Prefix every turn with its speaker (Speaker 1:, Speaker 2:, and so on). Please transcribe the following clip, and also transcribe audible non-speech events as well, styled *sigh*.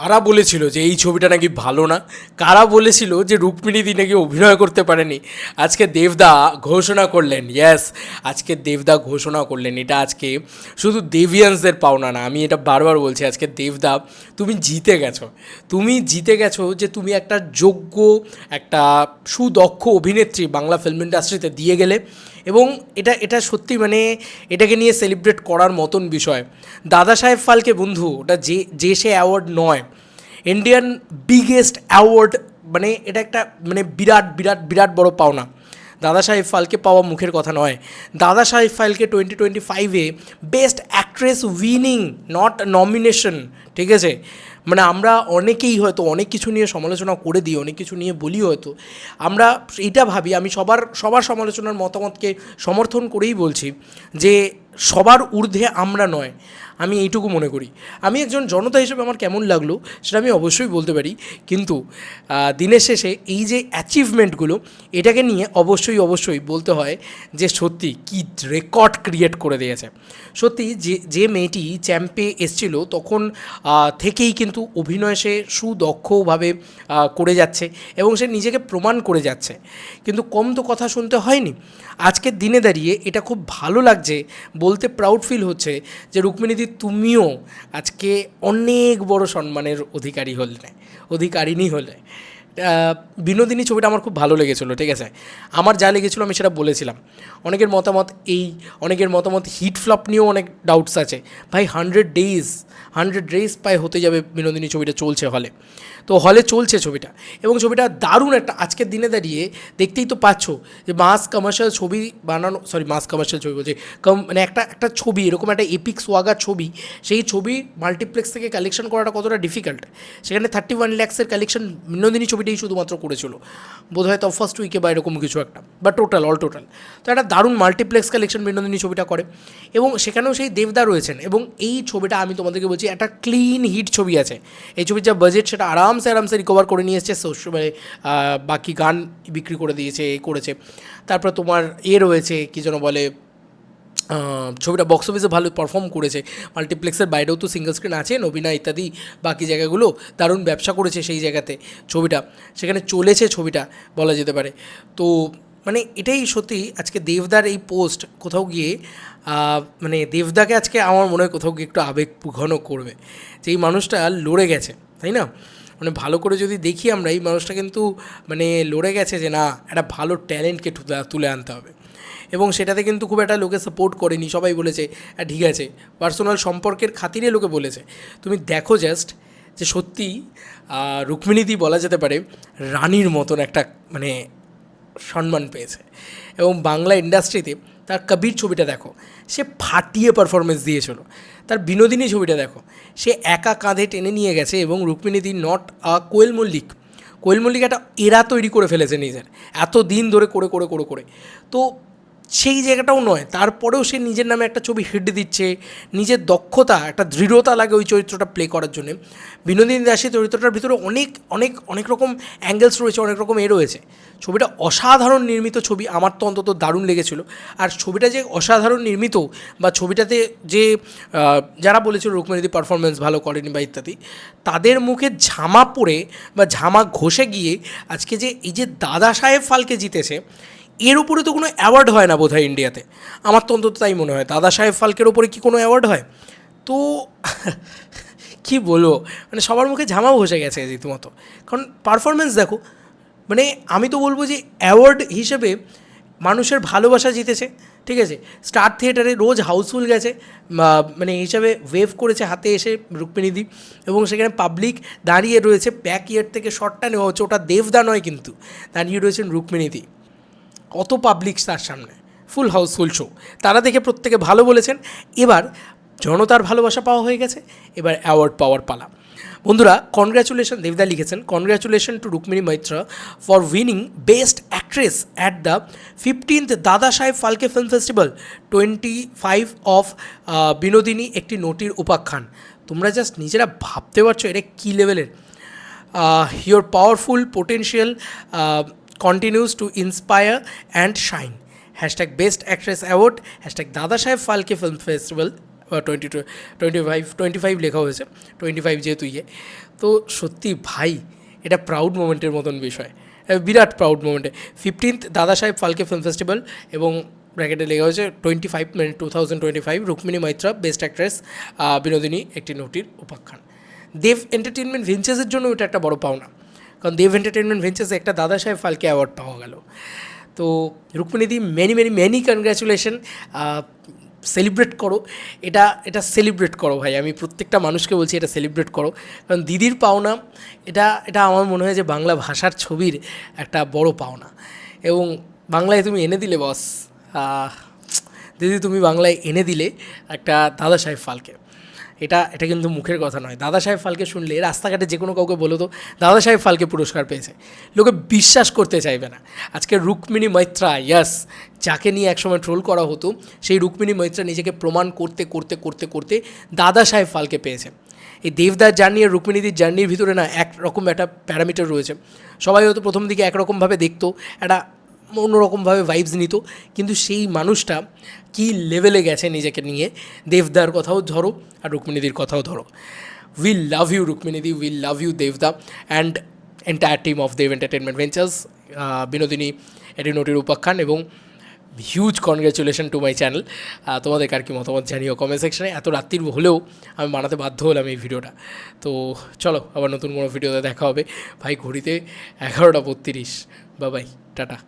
Speaker 1: কারা বলেছিল যে এই ছবিটা নাকি ভালো না। কারা বলেছিল যে রুক্মিণী রুক্মিণীদি নাকি অভিনয় করতে পারেনি। আজকে দেবদা ঘোষণা করলেন ইয়েস আজকে দেবদা ঘোষণা করলেন। এটা আজকে শুধু দেভিয়ান্সদের পাওনা না, আমি এটা বারবার বলছি, আজকে দেবদা, তুমি জিতে গেছো। তুমি জিতে গেছো যে তুমি একটা যোগ্য, একটা সুদক্ষ অভিনেত্রী বাংলা ফিল্ম ইন্ডাস্ট্রিতে দিয়ে গেলে। এবং এটা এটা সত্যি মানে এটাকে নিয়ে সেলিব্রেট করার মতন বিষয়। দাদা সাহেব ফালকে বন্ধু, ওটা যে যে সে অ্যাওয়ার্ড নয় ইন্ডিয়ান বিগেস্ট অ্যাওয়ার্ড মানে এটা একটা মানে বিরাট বিরাট বিরাট বড় পাওনা। দাদা সাহেব ফালকে পাওয়া মুখের কথা নয়। দাদা সাহেব ফালকে টোয়েন্টি টোয়েন্টি ফাইভে best actress winning not nomination ঠিক আছে? মানে আমরা অনেকেই হয়তো অনেক কিছু নিয়ে সমালোচনা করে দিই, অনেক কিছু নিয়ে বলি হয়তো। আমরা এটা ভাবি, আমি সবার সবার সমালোচনার মতামতকে সমর্থন করেই বলছি যে সবার ঊর্ধ্বে আমরা নয়। আমি এইটুকু মনে করি। আমি একজন জনতা হিসেবে আমার কেমন লাগল সেটা আমি অবশ্যই বলতে পারি। কিন্তু দিনের শেষে এই যে অ্যাচিভমেন্টগুলো এটাকে নিয়ে অবশ্যই অবশ্যই বলতে হয় যে সত্যি কি রেকর্ড ক্রিয়েট করে দিয়েছে। সত্যি যে যে মেয়েটি চ্যাম্পে এসছিল, তখন থেকেই কিন্তু অভিনয় সে সুদক্ষভাবে করে যাচ্ছে এবং সে নিজেকে প্রমাণ করে যাচ্ছে। কিন্তু কম তো কথা শুনতে হয়নি। আজকের দিনে দাঁড়িয়ে এটা খুব ভালো লাগছে, বলতে প্রাউড ফিল হচ্ছে যে রুক্মিণীদি তুমিও আজকে অনেক বড় সম্মানের অধিকারী হলে, অধিকারিণী হলে। বিনোদিনী ছবিটা আমার খুব ভালো লেগেছিলো, ঠিক আছে? আমার যা লেগেছিলো আমি সেটা বলেছিলাম। অনেকের মতামত এই, অনেকের মতামত হিট ফ্লপ নিয়েও অনেক ডাউটস আছে। ভাই হান্ড্রেড ডেইজ হান্ড্রেড ডেইজ প্রায় হতে যাবে বিনোদিনী ছবিটা চলছে হলে। তো হলে চলছে ছবিটা। এবং ছবিটা দারুণ একটা, আজকের দিনে দাঁড়িয়ে দেখতেই তো পাচ্ছ যে মাস কমার্শিয়াল ছবি বানানো সরি মাস কমার্শিয়াল ছবি বলছি কম মানে একটা একটা ছবি, এরকম একটা এপিক সোয়াগার ছবি, সেই ছবি মাল্টিপ্লেক্স থেকে কালেকশন করাটা কতটা ডিফিকাল্ট সেখানে থার্টি ওয়ান ল্যাক্সের কালেকশন বিনোদিনী ছবিটাই শুধুমাত্র করেছিল। বোধ হয় তো ফার্স্ট উইকে বা এরকম কিছু একটা বা টোটাল অল টোটাল তো একটা দারুণ মাল্টিপ্লেক্স কালেকশন বিনোদিনী ছবিটা করে। এবং সেখানেও সেই দেবদা রয়েছেন, এবং এই ছবিটা আমি তোমাদেরকে বলছি, একটা ক্লিন হিট ছবি আছে। এই ছবির যা বাজেট সেটা আরামসে আরামসে রিকভার করে নিয়ে এসছে মানে বাকি গান বিক্রি করে দিয়েছে, এ করেছে। তারপর তোমার এ রয়েছে, কী যেন বলে ছবিটা বক্স অফিসে ভালো পারফর্ম করেছে। মাল্টিপ্লেক্সের বাইরেও তো সিঙ্গল স্ক্রিন আছে, নবীনা ইত্যাদি বাকি জায়গাগুলো দারুণ ব্যবসা করেছে সেই জায়গাতে ছবিটা। সেখানে চলেছে ছবিটা, বলা যেতে পারে। তো মানে এটাই সত্যি, আজকে দেবদার এই পোস্ট কোথাও গিয়ে মানে দেবদাকে আজকে আমার মনে হয় কোথাও গিয়ে একটু আবেগ ঘন করবে। যে এই মানুষটা লড়ে গেছে, তাই না? মানে ভালো করে যদি দেখি আমরা এই মানুষটা কিন্তু মানে লড়ে গেছে যে না একটা ভালো ট্যালেন্টকে তুলে- আনতে হবে। এবং সেটাতে কিন্তু খুব একটা লোকে সাপোর্ট করেনি সবাই বলেছে "হ্যাঁ, ঠিক আছে পার্সোনাল সম্পর্কের খাতিরে লোকে বলেছে। তুমি দেখো জাস্ট যে সত্যি রুক্মিণীদি বলা যেতে পারে রানীর মতন একটা মানে সম্মান পেয়েছে। এবং বাংলা ইন্ডাস্ট্রিতে তার কবির ছবিটা দেখো, সে ফাটিয়ে পারফরমেন্স দিয়েছিল। তার বিনোদিনী ছবিটা দেখো, সে একা কাঁধে টেনে নিয়ে গেছে এবং রুক্মিণীদি নট আ কোয়েল মল্লিক কোয়েল মল্লিক একটা এরা তৈরি করে ফেলেছে নিজের এত দিন ধরে করে করে করে করে। তো সেই জায়গাটাও নয়। তারপরেও সে নিজের নামে একটা ছবি হিট দিচ্ছে। নিজের দক্ষতা, একটা দৃঢ়তা লাগে ওই চরিত্রটা প্লে করার জন্য। বিনোদিনী দাসের চরিত্রটার ভিতরে অনেক অনেক অনেক রকম অ্যাঙ্গেলস রয়েছে, অনেক রকম এ রয়েছে। ছবিটা অসাধারণ নির্মিত ছবি, আমার তো অন্তত দারুণ লেগেছিল। আর ছবিটা যে অসাধারণ নির্মিত বা ছবিটাতে যে যারা বলেছিল রুক্মিণীদি পারফরমেন্স ভালো করেনি বা ইত্যাদি, তাদের মুখে ঝামা পড়ে বা ঝামা ঘষে গিয়ে আজকে যে, এই যে দাদা সাহেব ফালকে জিতেছে এর উপরে তো কোনো অ্যাওয়ার্ড হয় না বোধহয় ইন্ডিয়াতে আমার তো অন্তত তাই মনে হয়। দাদা সাহেব ফালকের ওপরে কি কোনো অ্যাওয়ার্ড হয়? তো *laughs* কি বলব? মানে সবার মুখে ঝামাও বসে গেছে রীতিমতো। কারণ পারফরমেন্স দেখো মানে আমি তো বলব যে অ্যাওয়ার্ড হিসেবে মানুষের ভালোবাসা জিতেছে, ঠিক আছে? স্টার থিয়েটারে রোজ হাউসফুল গেছে মানে হিসাবে ওয়েভ করেছে হাতে এসে রুক্মিণীদি এবং সেখানে পাবলিক দাঁড়িয়ে রয়েছে ব্যাক ইয়ার থেকে শটটা নেওয়া হচ্ছে। ওটা দেবদা নয় কিন্তু, দাঁড়িয়ে রয়েছেন রুক্মিণীদি। কত পাবলিক তার সামনে? ফুল হাউসফুল শো তারা দেখে প্রত্যেকে ভালো বলেছেন। এবার জনতার ভালোবাসা পাওয়া হয়ে গেছে। এবার অ্যাওয়ার্ড পাওয়ার পালা। বন্ধুরা কনগ্র্যাচুলেশন দেবদা লিখেছেন congratulation to Rukmini Maitra for winning best actress at the fifteenth Dada Saheb Phalke film festival twenty five of Binodini একটি নটির উপাখ্যান। তোমরা জাস্ট নিজেরা ভাবতে পারছ এটা কী লেভেলের uh, powerful powerful continues to inspire and shine. Hashtag Best Actress Award, hashtag Dada Saheb Phalke Film Festival twenty twenty five twenty five লেখা হয়েছে টোয়েন্টি ফাইভ যেহেতু ইয়ে। তো সত্যি ভাই এটা প্রাউড মোমেন্টের মতন বিষয়। বিরাট প্রাউড মোমেন্টে fifteenth Dada Saheb Phalke film festival এবং ব্র্যাকেটে লেখা হয়েছে টোয়েন্টি ফাইভ মানে two thousand twenty five Rukmini Maitra best actress Binodini একটি নটির উপাখ্যান। দেব এন্টারটেনমেন্ট ভেঞ্চার্সের জন্য এটা একটা বড় পাওনা। কারণ দেব এন্টারটেনমেন্ট ভেঞ্চার্সে একটা দাদা সাহেব ফালকে অ্যাওয়ার্ড পাওয়া গেল। তো রুক্মিণীদি many many many congratulation celebrate করো। এটা এটা সেলিব্রেট করো ভাই। আমি প্রত্যেকটা মানুষকে বলছি এটা সেলিব্রেট করো। কারণ দিদির পাওনা, এটা এটা আমার মনে হয় যে বাংলা ভাষার ছবির একটা বড় পাওনা। এবং বাংলায় তুমি এনে দিলে বস দিদি তুমি বাংলায় এনে দিলে একটা দাদা সাহেব ফালকে। এটা এটা কিন্তু মুখের কথা নয়। দাদা সাহেব ফালকে শুনলে রাস্তাঘাটে যে কোনো কাউকে বলো তো, দাদা সাহেব ফালকে পুরস্কার পেয়েছে। লোকে বিশ্বাস করতে চাইবে না। আজকে রুক্মিণী মৈত্রা ইয়াস যাকে নিয়ে একসময় ট্রোল করা হতো, সেই রুক্মিণী মৈত্রা নিজেকে প্রমাণ করতে করতে করতে করতে দাদা সাহেব ফালকে পেয়েছে। এই দেবদার জার্নি আর রুক্মিণীদির জার্নির ভিতরে না একরকম একটা প্যারামিটার রয়েছে। সবাই হয়তো প্রথম দিকে একরকমভাবে দেখতো। একটা অন্যরকমভাবে ভাইবস নিত। কিন্তু সেই মানুষটা কি লেভেলে গেছে নিজেকে নিয়ে? দেবদার কথাও ধরো আর রুক্মিণীদির কথাও ধরো। উই লাভ ইউ রুক্মিণীদি উই লাভ ইউ দেবদা and entire team of Dev entertainment ventures Binodini এটি নটির উপাখ্যান এবং huge congratulation to my channel তোমাদের আর কি মতামত জানিও কমেন্ট সেকশনে এত রাত্রির হলেও আমি বানাতে বাধ্য হলাম এই ভিডিওটা। তো চলো, আবার নতুন কোনো ভিডিওতে দেখা হবে। ভাই, ঘড়িতে এগারোটা বত্রিশ। বা বাই টাটা।